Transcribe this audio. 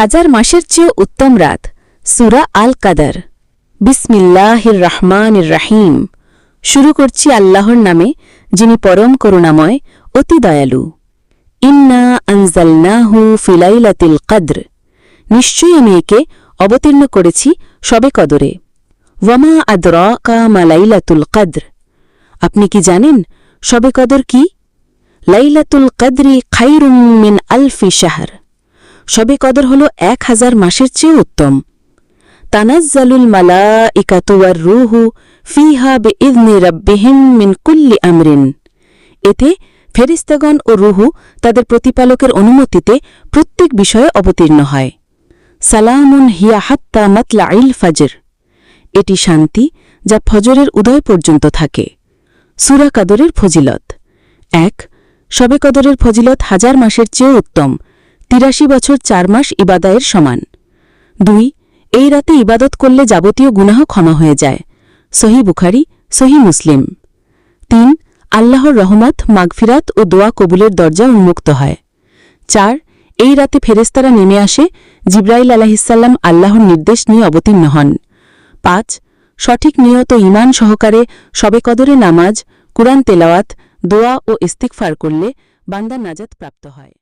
হাজার মাসের চেয়ে উত্তম রাত। সুরা আল কাদার বিসমিল্লাহির রহমানির রাহিম শুরু করছি আল্লাহর নামে, যিনি পরম করুণাময়, অতি দয়ালু। ইন্না আনজালনাহু ফিলাইলাতিল কদ্র। নিশ্চয়ই আমি একে অবতীর্ণ করেছি সবে কদরে। ওয়ামা আদরাকা মালাইলাতুল কদ্র। আপনি কি জানেন সবে কদর কি? লাইলাতুল কদরি খাইরুম মিন আলফি শাহর। সবে কদর হল এক হাজার মাসের চেয়ে উত্তম। তানাজ্জালুল মালা ইকাতুয়ার রুহু ফিহা বে ইদনি রব্বিহিম মিন কুল্লি আমরিন। এতে ফেরিস্তাগণ ও রুহু তাদের প্রতিপালকের অনুমতিতে প্রত্যেক বিষয়ে অবতীর্ণ হয়। সালামুন হিয়া হাত্তা মাতলা ইল ফাজর। এটি শান্তি যা ফজরের উদয় পর্যন্ত থাকে। সুরা কাদরের ফজিলত। এক শবে কদরের ফজিলত হাজার মাসের চেয়ে উত্তম। তিরাশি বছর চার মাস ইবাদায়ের সমান। দুই, এই রাতে ইবাদত করলে যাবতীয় গুনাহ ক্ষমা হয়ে যায়। সহি বুখারি, সহি মুসলিম। তিন, আল্লাহর রহমত, মাগফিরাত ও দোয়া কবুলের দরজা উন্মুক্ত হয়। চার, এই রাতে ফেরেস্তারা নেমে আসে জিব্রাইল আলাহিসাল্লাম আল্লাহর নির্দেশ নিয়ে অবতীর্ণ হন। পাঁচ, সঠিক নিয়ত ইমান সহকারে সবে কদরে নামাজ, কুরআন তেলাওয়াত, দোয়া ও ইস্তিকফার করলে বান্দা নাজাত প্রাপ্ত হয়।